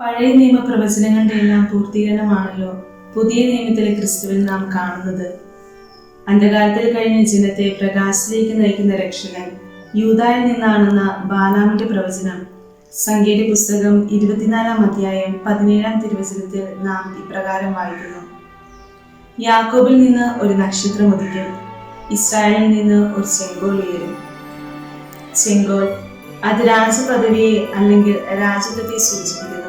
പഴയ നിയമ പ്രവചനങ്ങളുടെ എല്ലാം പൂർത്തീകരണമാണല്ലോ പുതിയ നിയമത്തിലെ ക്രിസ്തുവിൽ നാം കാണുന്നത്. അന്ധകാരത്തിൽ കഴിഞ്ഞ ജനത്തെ പ്രകാശത്തിലേക്ക് നയിക്കുന്ന രക്ഷകൻ യൂതായിൽ നിന്നാണെന്ന ബാലാമിന്റെ പ്രവചനം. സംഖ്യയുടെ പുസ്തകം ഇരുപത്തിനാലാം അധ്യായം പതിനേഴാം തിരുവചനത്തിൽ നാം ഇപ്രകാരം വായിക്കുന്നു. യാക്കോബിൽ നിന്ന് ഒരു നക്ഷത്രം ഉദിക്കും. ഇസ്രായേലിൽ നിന്ന് ഒരു ചെങ്കോൾ ഉയരും. ചെങ്കോൾ അത് രാജപദവിയെ അല്ലെങ്കിൽ രാജത്വത്തെ സൂചിപ്പിക്കുന്നു.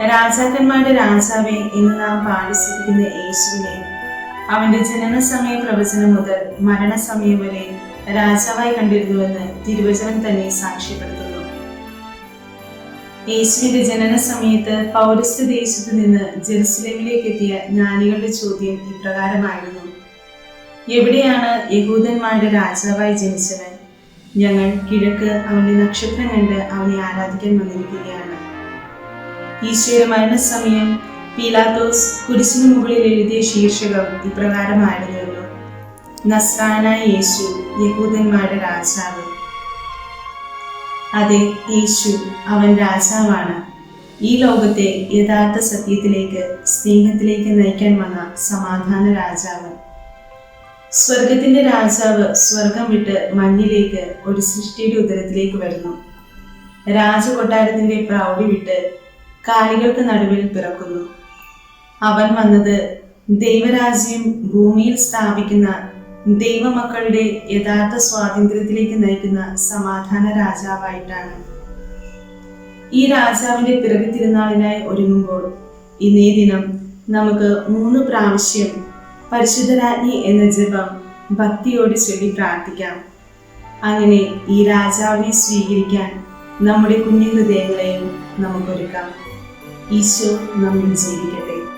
രാജാക്കന്മാരുടെ രാജാവെ ഇന്ന് നാം പാടിച്ചിരിക്കുന്ന യേശുവിനെ അവന്റെ ജനന സമയ പ്രവചനം മുതൽ മരണസമയം വരെ രാജാവായി കണ്ടിരുന്നുവെന്ന് തിരുവചനം തന്നെ സാക്ഷ്യപ്പെടുത്തുന്നു. യേശുവിന്റെ ജനന സമയത്ത് പൗരസ്ത്യ ദേശത്തു നിന്ന് ജെറുസലേമിലേക്ക് എത്തിയ ജ്ഞാനികളുടെ ചോദ്യം ഇപ്രകാരമായിരുന്നു. എവിടെയാണ് യഹൂദന്മാരുടെ രാജാവായി ജനിച്ചവൻ? ഞങ്ങൾ കിഴക്ക് അവന്റെ നക്ഷത്രം കണ്ട് അവനെ ആരാധിക്കാൻ വന്നിരിക്കുകയാണ്. ഈശോയുടെ മരണസമയം പീലാത്തോസ് കുരിശിന് മുകളിൽ എഴുതിയ ശീർഷകം ഇപ്രകാരമായിരുന്നല്ലോ നസ്രാനായ യേശു യഹൂദന്മാരുടെ രാജാവ്. അതെ യേശു അവൻ രാജാവാണ്. ഈ ലോകത്തെ യഥാർത്ഥ സത്യത്തിലേക്ക് സ്നേഹത്തിലേക്ക് നയിക്കാൻ വന്ന സമാധാന രാജാവ്. സ്വർഗത്തിന്റെ രാജാവ് സ്വർഗം വിട്ട് മഞ്ഞിലേക്ക് ഒരു സൃഷ്ടിയുടെ ഉദരത്തിലേക്ക് വരുന്നു. രാജകൊട്ടാരത്തിന്റെ പ്രൗഢി വിട്ട് കാലികൾക്ക് നടുവിൽ പിറക്കുന്നു. അവൻ വന്നത് ദൈവരാജ്യം ഭൂമിയിൽ സ്ഥാപിക്കുന്ന ദൈവമക്കളുടെ യഥാർത്ഥ സ്വാതന്ത്ര്യത്തിലേക്ക് നയിക്കുന്ന സമാധാന രാജാവായിട്ടാണ്. ഈ രാജാവിന്റെ പിറവി തിരുനാളിനായി ഒരുങ്ങുമ്പോൾ ഇന്നേ ദിനം നമുക്ക് മൂന്ന് പ്രാവശ്യം പരിശുദ്ധരാജ്ഞി എന്ന ജപം ഭക്തിയോട് ചൊല്ലി പ്രാർത്ഥിക്കാം. അങ്ങനെ ഈ രാജാവിനെ സ്വീകരിക്കാൻ നമ്മുടെ കുഞ്ഞു ഹൃദയങ്ങളെയും നമുക്കൊരുക്കാം. Isso não me insignifica.